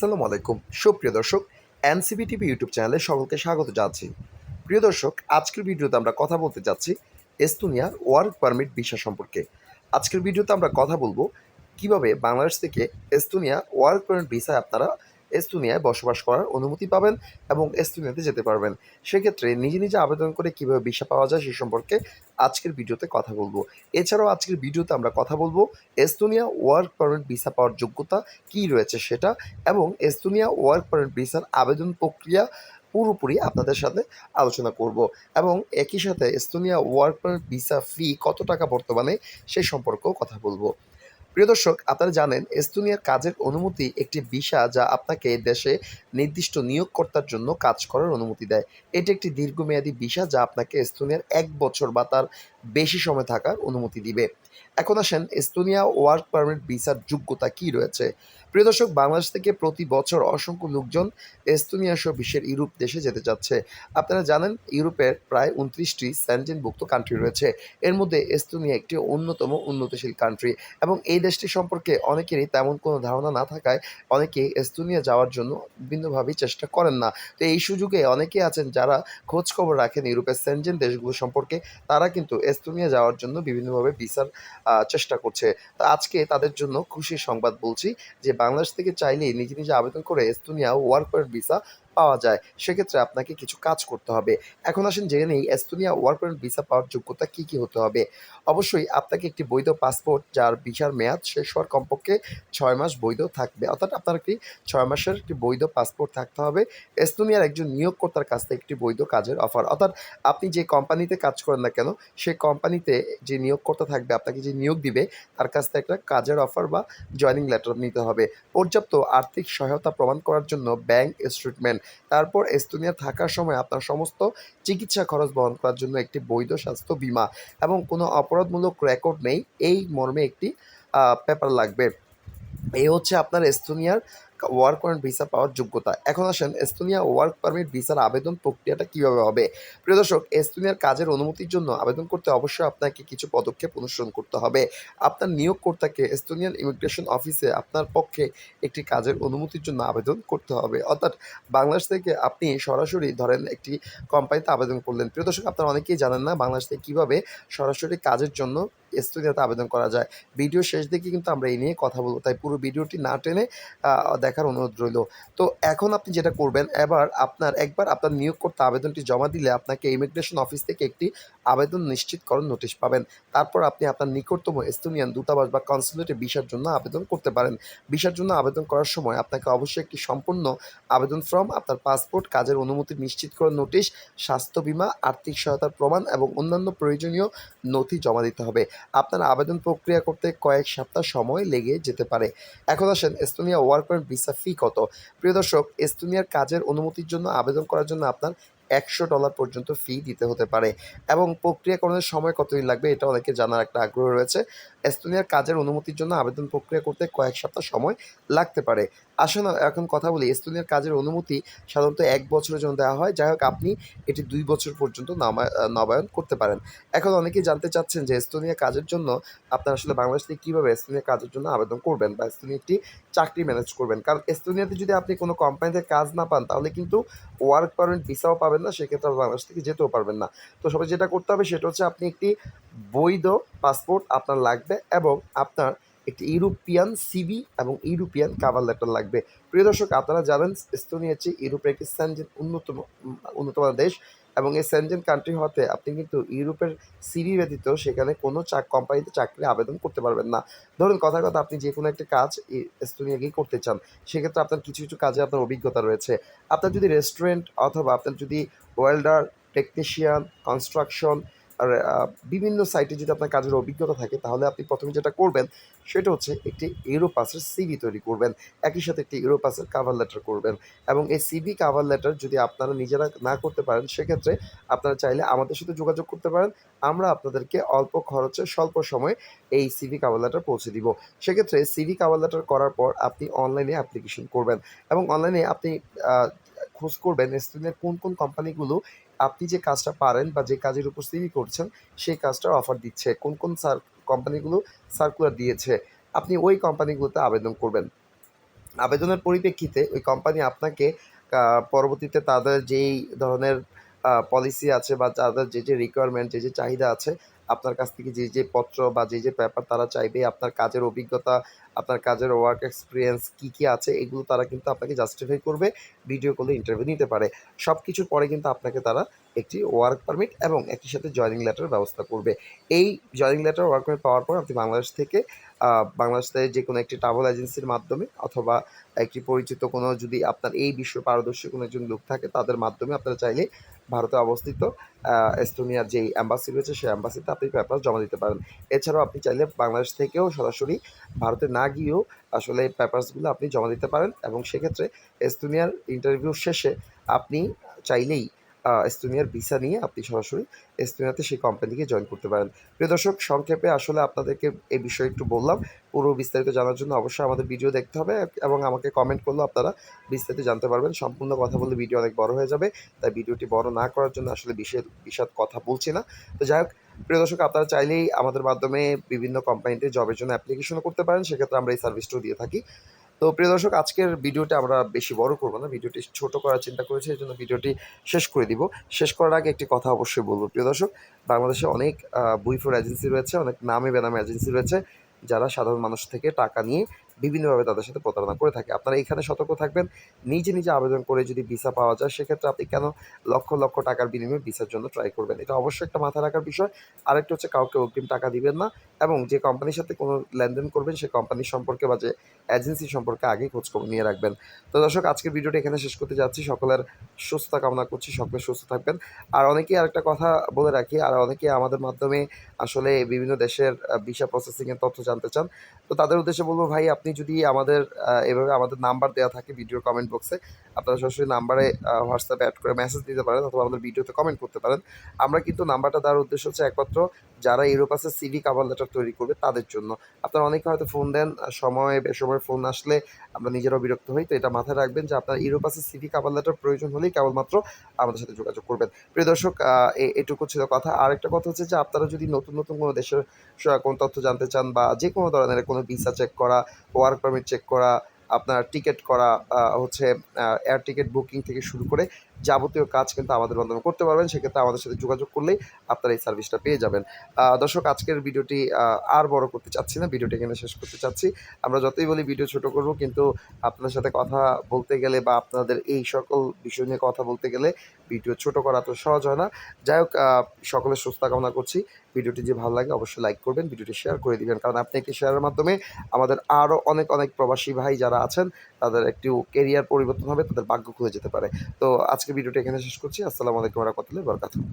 আসসালামু আলাইকুম। সুপ্রিয় দর্শক, এনসিবি টিভি ইউটিউব চ্যানেলে সকলকে স্বাগত জানাচ্ছি। প্রিয় দর্শক, আজকের ভিডিওতে আমরা কথা বলতে যাচ্ছি এস্তোনিয়ার ওয়ার্ক পারমিট ভিসা সম্পর্কে। আজকের ভিডিওতে আমরা কথা বলব কীভাবে বাংলাদেশ থেকে এস্তোনিয়া ওয়ার্ক পারমিট ভিসায় আপনারা এস্তোনিয়ায় বসবাস করার অনুমতি পাবেন এবং এস্তোনিয়াতে যেতে পারবেন। সেক্ষেত্রে নিজে নিজে আবেদন করে কীভাবে ভিসা পাওয়া যায় সে সম্পর্কে আজকের ভিডিওতে কথা বলব। এছাড়াও আজকের ভিডিওতে আমরা কথা বলব এস্তোনিয়া ওয়ার্ক পারমিট ভিসা পাওয়ার যোগ্যতা কী রয়েছে সেটা এবং এস্তোনিয়া ওয়ার্ক পারমিট ভিসার আবেদন প্রক্রিয়া পুরোপুরি আপনাদের সাথে আলোচনা করব এবং একই সাথে Estonia work permit visa fee কত টাকা বর্তমানে সেই সম্পর্কেও কথা বলব। প্রিয় দর্শক, আপনারা জানেন, এস্তোনিয়ার কাজের অনুমতি একটি ভিসা যা আপনাকে দেশে নির্দিষ্ট নিয়োগকর্তার জন্য কাজ করার অনুমতি দেয়। এটি একটি দীর্ঘমেয়াদী ভিসা যা আপনাকে এস্তোনিয়ার এক বছর বা তার বেশি সময় থাকার অনুমতি দিবে। এখন আসেন, এস্তোনিয়া ওয়ার্ক পারমিট ভিসার যোগ্যতা কী রয়েছে? প্রিয় দর্শক, বাংলাদেশ থেকে প্রতি বছর অসংখ্য লোকজন এস্তোনিয়া সহ বিশ্বের ইউরোপ দেশে যেতে চাচ্ছে। আপনারা জানেন, ইউরোপের প্রায় উনত্রিশটি স্যানজেনভুক্ত কান্ট্রি রয়েছে। এর মধ্যে এস্তোনিয়া একটি অন্যতম উন্নতিশীল কান্ট্রি এবং এই দেশটি সম্পর্কে অনেকেরই তেমন কোনো ধারণা না থাকায় অনেকেই এস্তোনিয়া যাওয়ার জন্য বিভিন্নভাবেই চেষ্টা করেন না। তো এই সুযোগে অনেকেই আছেন যারা খোঁজ খবর রাখেন ইউরোপের সেনজেন দেশগুলো সম্পর্কে। তারা কিন্তু এস্তোনিয়া যাওয়ার জন্য বিভিন্নভাবে ভিসার চেষ্টা করছে। তো আজকে তাদের জন্য খুশির সংবাদ বলছি যে বাংলাদেশ থেকে চাইলেই নিজে নিজে আবেদন করে এস্তোনিয়া ওয়ার্ক পারমিট ভিসা পাওয়া যায়, সেক্ষেত্রে আপনাকে কিছু কাজ করতে হবে। এখন আসেন, জেনে নেই এস্তোনিয়া ওয়ার্ক পারমিট ভিসা পাওয়ার যোগ্যতা কী কী হতে হবে। অবশ্যই আপনাকে একটি বৈধ পাসপোর্ট, যার ভিসার মেয়াদ শেষ হওয়ার কমপক্ষে ছয় মাস বৈধ থাকবে। অর্থাৎ আপনার একটি ছয় মাসের একটি বৈধ পাসপোর্ট থাকতে হবে। এস্তোনিয়ার একজন নিয়োগকর্তার কাছ থেকে একটি বৈধ কাজের অফার। অর্থাৎ আপনি যে কোম্পানিতে কাজ করেন না কেন সেই কোম্পানিতে যে নিয়োগকর্তা থাকবে, আপনাকে যে নিয়োগ দিবে, তার কাছ থেকে একটা কাজের অফার বা জয়নিং লেটার নিতে হবে। পর্যাপ্ত আর্থিক সহায়তা প্রমাণ করার জন্য ব্যাংক স্টেটমেন্ট তারপর এস্তোনিয়া থাকার সময় আপনার সমস্ত চিকিৎসা খরচ বহন করার জন্য একটি বৈধ স্বাস্থ্য বিমা এবং কোনো অপরাধমূলক রেকর্ড নেই। এই মর্মে একটি পেপার লাগবে। এই হচ্ছে আপনার এস্তোনিয়ার ওয়ার্ক পারমিট ভিসা পাওয়ার যোগ্যতা। এখন আসেন, এস্তোনিয়া ওয়ার্ক পারমিট ভিসার আবেদন প্রক্রিয়াটা কীভাবে হবে? প্রিয় দর্শক, এস্তোনিয়ার কাজের অনুমতির জন্য আবেদন করতে অবশ্যই আপনাকে কিছু পদক্ষেপ অনুসরণ করতে হবে। আপনার নিয়োগকর্তাকে এস্তোনিয়ান ইমিগ্রেশন অফিসে আপনার পক্ষে একটি কাজের অনুমতির জন্য আবেদন করতে হবে। অর্থাৎ বাংলাদেশ থেকে আপনি সরাসরি ধরেন একটি কোম্পানিতে আবেদন করলেন। প্রিয় দর্শক, আপনারা অনেকেই জানেন না বাংলাদেশ থেকে কীভাবে সরাসরি কাজের জন্য এস্তোনিয়াতে আবেদন করা যায়। ভিডিও শেষ দিকে কিন্তু আমরা এই নিয়ে কথা বলব। তাই পুরো ভিডিওটি না টেনে দেখার অনুরোধ রইল। তো এখন আপনি যেটা করবেন, এবার আপনার, একবার আপনার নিয়োগ করতে আবেদনটি জমা দিলে আপনাকে ইমিগ্রেশন অফিস থেকে একটি আবেদন নিশ্চিতকরণ নোটিশ পাবেন। তারপর আপনি আপনার নিকটতম এস্তোনিয়ান দূতাবাস বা কনসুলেটে ভিসার জন্য আবেদন করতে পারেন। ভিসার জন্য আবেদন করার সময় আপনাকে অবশ্যই একটি সম্পূর্ণ আবেদন ফর্ম আপনার পাসপোর্ট কাজের অনুমতি নিশ্চিত নিশ্চিতকরণ নোটিশ স্বাস্থ্য বিমা, আর্থিক সহায়তার প্রমাণ এবং অন্যান্য প্রয়োজনীয় নথি জমা দিতে হবে। আপনার আবেদন প্রক্রিয়া করতে কয়েক সপ্তাহ সময় লেগে যেতে পারে। এখন আসেন Estonia work permit visa fee কত? প্রিয় দর্শক, এস্তোনিয়ার কাজের অনুমতির জন্য আবেদন করার জন্য আপনার একশো ডলার পর্যন্ত ফি দিতে হতে পারে। এবং প্রক্রিয়াকরণের সময় কতদিন লাগবে, এটা অনেকে জানার একটা আগ্রহ রয়েছে। এস্তোনিয়ার কাজের অনুমতির জন্য আবেদন প্রক্রিয়া করতে কয়েক সপ্তাহ সময় লাগতে পারে। আসুন এখন কথা বলি। এস্তোনিয়ার কাজের অনুমতি সাধারণত এক বছরের জন্য দেওয়া হয়। যাই হোক, আপনি এটি দুই বছর পর্যন্ত নবায়ন করতে পারেন। এখন অনেকেই জানতে চাচ্ছেন যে এস্তোনিয়া কাজের জন্য আপনার আসলে বাংলাদেশ থেকে কীভাবে এস্তোনিয়া কাজের জন্য আবেদন করবেন বা এস্তোনিয়া একটি চাকরি ম্যানেজ করবেন। কারণ এস্তোনিয়াতে যদি আপনি কোনো কোম্পানিতে কাজ না পান, তাহলে কিন্তু ওয়ার্ক পারমিট, ভিসাও পাবেন না। সেক্ষেত্রে বাংলাদেশ থেকে যেতেও পারবেন না। তো সবাই যেটা করতে হবে, সেটা হচ্ছে আপনি একটি বৈধ পাসপোর্ট আপনার লাগবে। এবং আপনার একটি ইউরোপিয়ান সিবি এবং ইউরোপিয়ান কাভার লেটার লাগবে। প্রিয় দর্শক, আপনারা জানেন এস্তোনিয়া হচ্ছে ইউরোপের একটি স্যানজেন উন্নতম উন্নতম দেশ এবং এই স্যানজেন কান্ট্রি হতে আপনি কিন্তু ইউরোপের সিবি ব্যতীত সেখানে কোনো চাক কোম্পানিতে চাকরি আবেদন করতে পারবেন না। ধরুন কথা কথা, আপনি যে কোনো একটা কাজ এস্তোনিয়া গিয়ে করতে চান, সেক্ষেত্রে আপনার কিছু কিছু কাজে আপনার অভিজ্ঞতা রয়েছে। আপনার যদি রেস্টুরেন্ট অথবা আপনার যদি ওয়েল্ডার টেকনিশিয়ান কনস্ট্রাকশন আর বিভিন্ন সাইটে যদি আপনার কাজের অভিজ্ঞতা থাকে, তাহলে আপনি প্রথমে যেটা করবেন, সেটা হচ্ছে একটি ইউরোপাসের সিভি তৈরি করবেন। একই সাথে একটি ইউরোপাসের কাভার লেটার করবেন এবং এই সিভি কাভার লেটার যদি আপনারা নিজেরা না করতে পারেন, সেক্ষেত্রে আপনারা চাইলে আমাদের সাথে যোগাযোগ করতে পারেন। আমরা আপনাদেরকে অল্প খরচে স্বল্প সময়ে এই সিভি কাভার লেটার পৌঁছে দিব। সেক্ষেত্রে সিভি কাভার লেটার করার পর আপনি অনলাইনে অ্যাপ্লিকেশন করবেন এবং অনলাইনে আপনি খোঁজ করবেন স্টুডেন্টের কোন কোন কোম্পানিগুলো আপনি যে কাজটা পারেন বা যে কাজের উপস্থিতি করছেন সেই কাজটার অফার দিচ্ছে। কোন কোন সার কোম্পানিগুলো সার্কুলার দিয়েছে আপনি ওই কোম্পানিগুলোতে আবেদন করবেন। আবেদনের পরিপ্রেক্ষিতে ওই কোম্পানি আপনাকে পরবর্তীতে তাদের যেই ধরনের পলিসি আছে বা তাদের যে, যে রিকোয়ারমেন্ট যে, যে চাহিদা আছে, আপনার কাছ থেকে যে, যে পত্র বা যে, যে পেপার তারা চাইবে, আপনার কাজের অভিজ্ঞতা, আপনার কাজের ওয়ার্ক এক্সপিরিয়েন্স কী, কী আছে এগুলো তারা কিন্তু আপনাকে জাস্টিফাই করবে, ভিডিও কলে ইন্টারভিউ নিতে পারে। সব কিছুর পরে কিন্তু আপনাকে তারা একটি ওয়ার্ক পারমিট এবং একই সাথে জয়েনিং লেটারের ব্যবস্থা করবে। এই জয়েনিং লেটার, ওয়ার্ক পারমিট পাওয়ার পর আপনি বাংলাদেশ থেকে আ যে কোনো একটি ট্রাভেল এজেন্সির মাধ্যমে অথবা একটি পরিচিত কোনো যদি আপনার এই বিশ্ব পারদর্শী কোনো একজন লোক থাকে তাদের মাধ্যমে আপনারা চাইলে ভারতে অবস্থিত এস্তোনিয়ার যেই অ্যাম্বাসি রয়েছে, সেই অ্যাম্বাসিতে আপনি পেপার জমা দিতে পারেন। এছাড়াও আপনি চাইলে বাংলাদেশ থেকেও সরাসরি ভারতে না গিয়েও আসলে পেপারসগুলো আপনি জমা দিতে পারেন এবং সেক্ষেত্রে এস্তোনিয়ার ইন্টারভিউ শেষে আপনি চাইলেই এস্তোনিয়ার ভিসা নিয়ে আপনি সরাসরি এস্তোনিয়াতে সেই কোম্পানিকে জয়েন করতে পারেন। প্রিয় দর্শক সংক্ষেপে আসলে আপনাদেরকে এই বিষয়ে একটু বললাম। পুরো বিস্তারিত জানার জন্য অবশ্যই আমাদের ভিডিও দেখতে হবে এবং আমাকে কমেন্ট করলেও আপনারা বিস্তারিত জানতে পারবেন। সম্পূর্ণ কথা বললে ভিডিও অনেক বড় হয়ে যাবে। তাই ভিডিওটি বড় না করার জন্য আসলে বিশের বিশদ কথা বলছি না। তো যাই হোক, প্রিয় দর্শক আপনারা চাইলেই আমাদের মাধ্যমে বিভিন্ন কোম্পানিতে জবের জন্য অ্যাপ্লিকেশনও করতে পারেন। সেক্ষেত্রে আমরা এই সার্ভিসটাও দিয়ে থাকি। তো প্রিয় দর্শক আজকের ভিডিওটা আমরা বেশি বড় করব না। ভিডিওটি ছোট করার চিন্তা করেছি। এই জন্য ভিডিওটি শেষ করে দিব। শেষ করার আগে একটি কথা অবশ্যই বলব প্রিয় দর্শক, বাংলাদেশে অনেক বুইফোর এজেন্সি রয়েছে, অনেক নামে বেনামে এজেন্সি রয়েছে, যারা সাধারণ মানুষ থেকে টাকা নিয়ে বিভিন্নভাবে তাদের সাথে প্রতারণা করে থাকে। আপনারা এখানে সতর্ক থাকবেন। নিজে, নিজে আবেদন করে যদি ভিসা পাওয়া যায় সেক্ষেত্রে আপনি কেন লক্ষ, লক্ষ টাকার বিনিময়ে ভিসার জন্য ট্রাই করবেন। এটা অবশ্যই একটা মাথায় রাখার বিষয়। আরেকটা হচ্ছে কাউকে অগ্রিম টাকা দিবেন না এবং যে কোম্পানির সাথে কোনো লেনদেন করবেন সে কোম্পানি সম্পর্কে বা যে এজেন্সি সম্পর্কে আগেই খোঁজখবর নিয়ে রাখবেন। তো দর্শক আজকের ভিডিওটা এখানে শেষ করতে যাচ্ছি। সকলের সুস্থতা কামনা করছি। সকলে সুস্থ থাকবেন। আর অনেকেই আরেকটা কথা বলে রাখি, আর অনেকেই আমাদের মাধ্যমে আসলে বিভিন্ন দেশের ভিসা প্রসেসিং এর তথ্য জানতে চান। তো তাদের উদ্দেশ্যে বলব ভাই আপনি যদি আমাদের এভাবে আমাদের নাম্বার দেওয়া থাকে ভিডিওর কমেন্ট বক্সে। আপনারা সরাসরি নাম্বারে এ এড করে মেসেজ দিতে পারেন অথবা আমাদের ভিডিওতে কমেন্ট করতে পারেন। আমরা কিন্তু নাম্বারটা দেওয়ার উদ্দেশ্য হচ্ছে একমাত্র যারা ইউরোপাসের সিভি কাভার লেটার তৈরি করবে তাদের জন্য। আপনারা অনেকে হয়তো ফোন দেন, সময়ে বেসময়ে ফোন আসলে আমরা নিজেরাও বিরক্ত হই। তো এটা মাথায় রাখবেন যে আপনার ইউরোপাসের সিভি কাভার লেটার প্রয়োজন হলেই কেবলমাত্র আমাদের সাথে যোগাযোগ করবেন। প্রিয় দর্শক এটুকু ছিল কথা। আরেকটা কথা হচ্ছে যে আপনারা যদি নতুন, নতুন কোনো দেশের কোনো তথ্য জানতে চান বা যে কোনো ধরনের কোনো ভিসা চেক করা, ওয়ার্ক পারমিট চেক করা, আপনার টিকিট করা, হচ্ছে এয়ার টিকিট বুকিং থেকে শুরু করে যাবতীয় কাজ কিন্তু আমাদের মাধ্যমে করতে পারবেন। সেক্ষেত্রে আমাদের সাথে যোগাযোগ করলেই আপনারা এই সার্ভিসটা পেয়ে যাবেন। দর্শক আজকের ভিডিওটি আর বড় করতে চাচ্ছি না। ভিডিওটি এখানে শেষ করতে চাচ্ছি। আমরা যতই বলি ভিডিও ছোট করব কিন্তু আপনার সাথে কথা বলতে গেলে বা আপনাদের এই সকল বিষয় নিয়ে কথা বলতে গেলে ভিডিও ছোট করা তো সহজ হয় না। যাই হোক সকলের সুস্থতা কামনা করছি। ভিডিওটি যে ভালো লাগে অবশ্যই লাইক করবেন, ভিডিওটি শেয়ার করে দিবেন। কারণ আপনি একটি শেয়ারের মাধ্যমে আমাদের আরও অনেক, অনেক প্রবাসী ভাই যারা আছেন তাদের একটু কেরিয়ার পরিবর্তন হবে, তাদের ভাগ্য খুলে যেতে পারে। তো আজকের ভিডিওটা এখানে শেষ করছি। আসসালামু আলাইকুম রহমতুল্লাহ বারাকাতুহু।